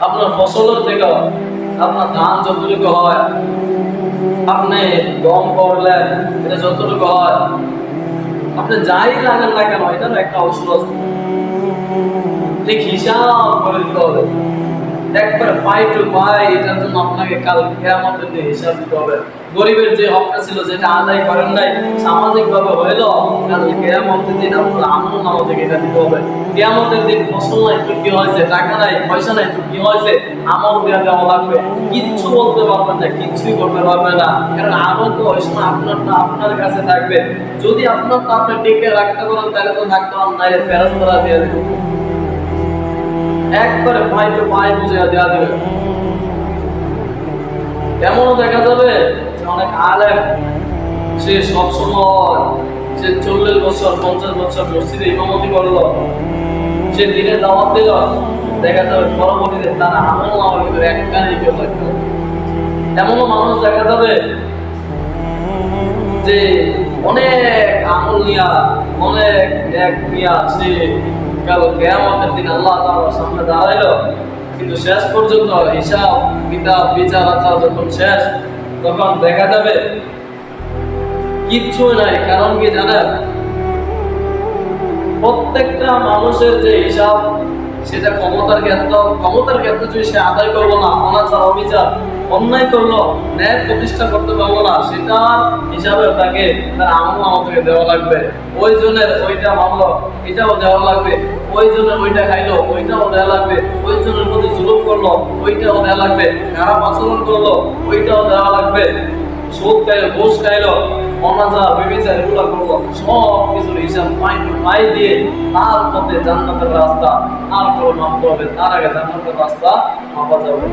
আপনার ফসলের থেকে আপনার ধান যতটুকু হয়, আপনি গম করলেন, এটা যতটুকু হয়, আপনি যাই লাগান না কেন এটা একটা ঔষধ ঠিক হিসাব করে দিতে হবে। একবারে পাই টু পাই এটার জন্য আপনাকে কাল কেয়ামতের দিন হিসাব দিতে হবে। গরিবের যে হকটা ছিল যেটা আদায় করেন নাই সামাজিক ভাবে কাল কেয়ামতের দিন আপনার আমল নামা থেকে এটা দিতে হবে। কেয়ামতের দিন ফসল নাই তো কি হয়েছে, টাকা নাই, পয়সা নাই তো কি হয়েছে, আমল দেওয়া দেওয়া লাগবে। কিচ্ছু বলতে পারবেন না কিচ্ছুই করতে পারবেন না। কারণ আমল তো ওই সময় আপনারটা আপনার কাছে থাকবে। যদি আপনারটা আপনি টিকে রাখতে পারেন, তাহলে তো থাকতে পারেন না ফেরত করা দিয়ে একবারে পাই তো পাই বুঝে দেওয়া দেবে এমনও দেখা যাবে যে অনেক আলেম, সে সব সময় সে চল্লিশ বছর, পঞ্চাশ বছর মসজিদে ইমামতি করল, সে দিনের দাওয়াত দিল, দেখা যাবে পরবর্তীতে তারা আমল আমার ভিতরে একখানে কেউ থাকবে এমনও মানুষ দেখা যাবে যে অনেক আমল নিয়া, অনেক এক নিয়া সে কেয়ামতের দিন আল্লাহ সামনে দাঁড়াইলো। কিন্তু শেষ পর্যন্ত হিসাব, কিতাব, বিচার, আচার যখন শেষ, তখন দেখা যাবে কিচ্ছু নাই, কারণ কি জানেন? প্রত্যেকটা মানুষের যে হিসাব, সেটা ক্ষমতার ক্ষেত্র, ক্ষমতার ক্ষেত্রে যদি সে আদায় করব না, অনাচার, অবিচার অন্যায় করল, ন্যায় প্রতিষ্ঠা করতে পারব না, সেটা হিসাবে তাকে তার আমল আমাদেরকে দেওয়া লাগবে। ওই জনের ওইটা মানলো এটাও দেওয়া লাগবে। ওই জনের ওইটা খাইলো, ওইটাও দেওয়া লাগবে। ওই জনের প্রতি জুলুম করল, ওইটাও দেওয়া লাগবে। খারাপ আচরণ করল, ওইটাও দেওয়া লাগবে। সুদ খাইলো, ঘুষ খাইলো অনাচার বিবিচার এগুলো করল সব কিছুর হিসাব পাই পাই দিয়ে তার পথে জান্নাতের রাস্তা আর করে মাপতে হবে তার আগে জান্নাতের রাস্তা মাপা যাবে।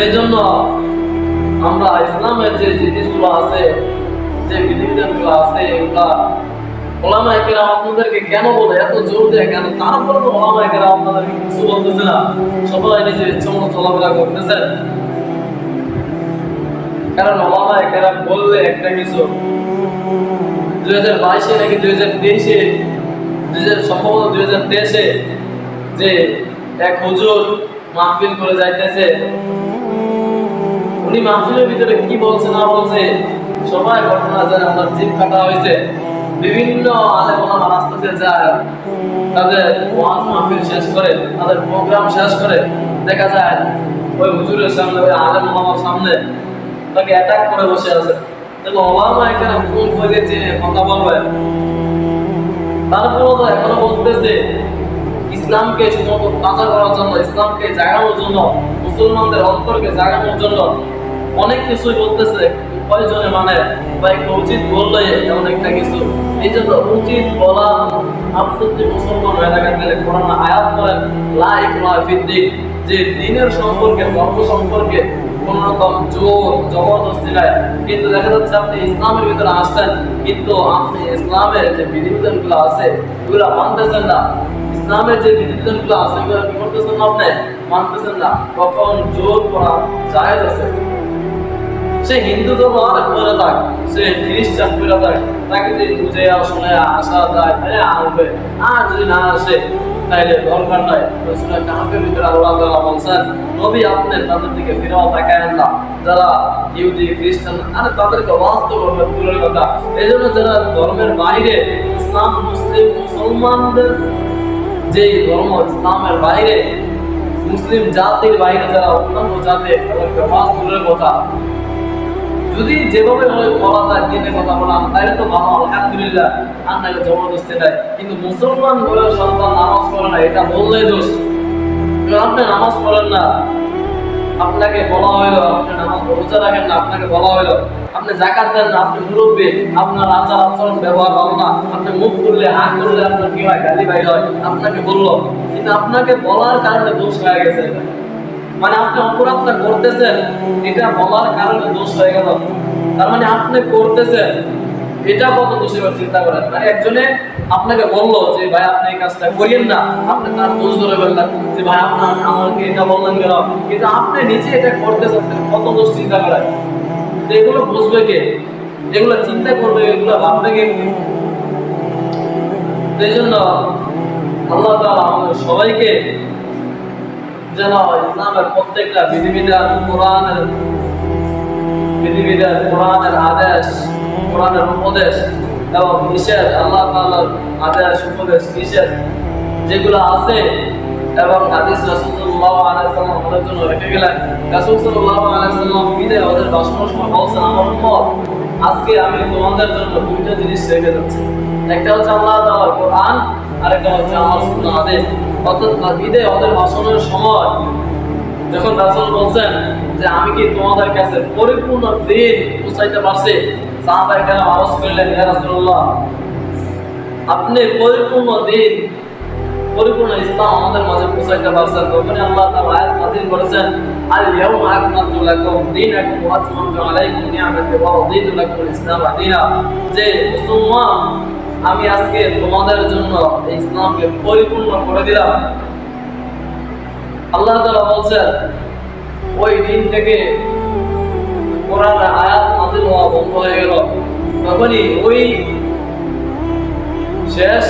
এই জন্য আমরা ইসলামের যে জিনিসগুলো আছে, যে বিধিবিধানগুলো আছে, এগুলা ওলামা একেরা আপনাদেরকে কেন বলে? এত জোর দেয় কেন? তারপরে তো ওলামা একেরা আপনাদেরকে কিছু বলতেছে না। সবাই নিজের ইচ্ছে মতো চলাফেরা করতেছেন কারণ ওলামা একেরা বললে একটা কিছু। দুই হাজার বাইশে নাকি দুই হাজার তেইশে, দুই হাজার সম্ভবত দুই হাজার তেইশে যে এক হুজুর মাহফিল করে যাইতেছে উনি মাহফিলের ভিতরে কি বলছে, না বলছে, সবাই ঘটনা জানে ওনার জিপ কাটা হয়েছে। বিভিন্ন আলে ওনার রাস্তাতে যায়, তাদের ওয়াজ মাহফিল শেষ করে, তাদের প্রোগ্রাম শেষ করে, দেখা যায় ওই হুজুরের সামনে, ওই আলেম ওলামার সামনে তাকে অ্যাটাক করে বসে আছে। দেখো ওলামা এখানে কোন করে যে কথা বলবে? তারপরেও তো এখনও বলতেছে, ইসলামকে শুধুমাত্র তাজা করার জন্য, ইসলামকে জাগানোর জন্য, মুসলমানদের অন্তরকে জাগানোর জন্য অনেক কিছুই বলতেছে। কয়জনে মানে? বা উচিত বললে এমন একটা কিছু। এই জন্য উচিত বলা মুসলমান হয়ে কোরআন আয়াত করেন। লা ইকরাহ যে দিনের সম্পর্কে, ধর্ম সম্পর্কে কোন রকম জোর, জবরদস্তি নাই। কিন্তু দেখা যাচ্ছে আপনি ইসলামের ভিতরে আসছেন, কিন্তু আপনি ইসলামের যে বিধিবিধানগুলো আছে এগুলো মানতেছেন না। ইসলামের যে বিধিবিধানগুলো আছে এগুলো কি করতেছেন না আপনি? মানতেছেন না। কখন জোর করা জায়েজ আছে? সে হিন্দু ধর্ম আর করে থাক সে খ্রিস্টান করে থাক তাকে যদি বুঝে শুনে আসা, যায় তাহলে আসবে আর যদি না আসে, তাইলে দরকার নাই রসুলের কাহাফের ভিতরে আল্লাহ তাআলা বলছেন, নবী আপনি তাদের দিকে ফিরাও তাকায়েন না যারা ইহুদি, খ্রিস্টান, আরে তাদেরকে বাস্তব করবে দূরের কথা। এই জন্য যারা ধর্মের বাইরে, ইসলাম, মুসলিম, মুসলমানদের যে ধর্ম, ইসলামের বাইরে, মুসলিম জাতির বাইরে যারা অন্যান্য জাতি, তাদেরকে বাস দূরের কথা যদি যেভাবে হয় বলা যায় দিনে কথা বলা তাহলে তো ভালো, আলহামদুলিল্লাহ। নাহলে জবরদস্তি নাই। কিন্তু মুসলমান বলে সন্তান নামাজ পড়ে না, এটা বললেই দোষ। আপনি নামাজ পড়েন না। আপনাকে বলা হইল আপনি নামাজ রোজা রাখেন না, আপনাকে বলা হইল আপনি জাকাত দেন না, আপনি মুরব্বী, আপনার আচার আচরণ ব্যবহার ভালো না, আপনি মুখ করলে হাত করলে আপনার কি হয়, গালি বাইর হয়? আপনাকে বলল। কিন্তু আপনাকে বলার কারণে দোষ হয়ে গেছে। মানে আপনি অপরাধটা করতেছেন, এটা বলার কারণে দোষ হয়ে গেল। তার মানে আপনি করতেছেন, এটা কত দোষ এবার চিন্তা করেন? মানে একজনে আপনাকে বলল যে, ভাই, আপনি এই কাজটা করিয়েন না। আপনি তার দোষ ধরে ফেললেন যে, ভাই, আপনার, আমাকে এটা বললেন কেন? কিন্তু আপনি নিজে এটা করতেছেন কত দোষ চিন্তা করেন? তো এগুলো বুঝবে কে? এগুলো চিন্তা করবে এগুলো ভাববে কে? এই জন্য আল্লাহ তাআলা আমাদের সবাইকে যেন ইসলামের প্রত্যেকটা বিধিবিধান কোরআনের বিধিবিধান কোরআনের আদেশ, কোরআনের উপদেশ এবং নিষেধ, আল্লাহ তাআলার আদেশ, উপদেশ, নিষেধ যেগুলো আছে এবং হাদিস রাসূলুল্লাহ আলাইহি সাল্লাম আমাদের জন্য রেখে গেলেন। রাসূল সাল্লাল্লাহু আলাইহি সাল্লাম বিদায় ওদের ভাষণের সময় বলছেন, আমার উম্মত আজকে আমি তোমাদের জন্য দুইটা জিনিস রেখে যাচ্ছি। একটা হচ্ছে আল্লাহ তাআলার কোরআন, আরেকটা হচ্ছে আমার সুন্নাহ হাদিস। অর্থাৎ বিদায় ওদের ভাষণের সময় যখন রাসূল বলছেন যে, আমি কি তোমাদের কাছে পরিপূর্ণ দিন পৌঁছাইতে পারছি? সাহাবায়ে কেরাম আওয়াজ করলেন, ইয়া রাসূলুল্লাহ, আপনি পরিপূর্ণ দিন পরিপূর্ণ ইসলাম আমাদের মাঝে পৌঁছাইতে পারছেন তখনই আল্লাহ তাআলা আয়াত করেছেন রাদিতু লাকুম ইসলাম যে মুসলমান, আমি আজকে তোমাদের জন্য ইসলামকে পরিপূর্ণ করে দিলাম। আল্লাহ বলছেন, ওই দিন থেকে কোরআনের আয়াত নাযিল হওয়া বন্ধ হয়ে গেল। তখনই ওই শেষ।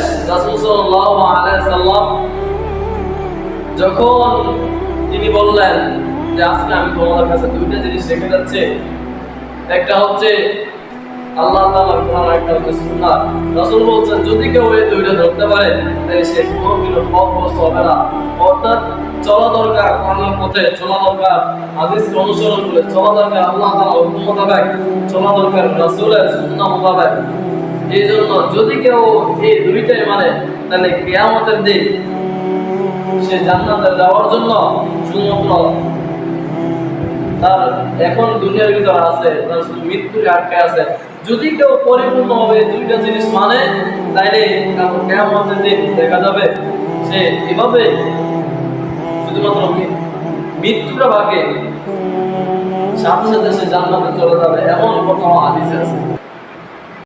যখন তিনি বললেন যে, আজকে আমি তোমাদের কাছে দুইটা জিনিস রেখে একটা হচ্ছে, আল্লাহ কোরআন একটা হচ্ছে বলছেন, যদি কেউ এই দুইটা ধরতে পারে, তাহলে সে কোনোদিনও পথভ্রষ্ট হবে না। অর্থাৎ চলা দরকার কোরআনের পথে, চলা দরকার হাদিসকে অনুসরণ করে, চলা দরকার আল্লাহ হুকুম মোতাবেক, চলা দরকার রাসূলের মোতাবেক। এই জন্য যদি কেউ এই দুইটাই মানে তাহলে কিয়ামতের দিন সে জান্নাতে যাওয়ার জন্য শুধুমাত্র তার এখন দুনিয়ার আছে, তার মৃত্যুর আটকে আছে। যদি কেউ দুইটা জিনিস মানে তাইলে কিয়ামতের দিন দেখা যাবে সে এভাবে শুধুমাত্র মৃত্যুটা ভাগে সাথে সাথে সে জান্নাতে চলে যাবে, এমন কথা হাদিসে আছে।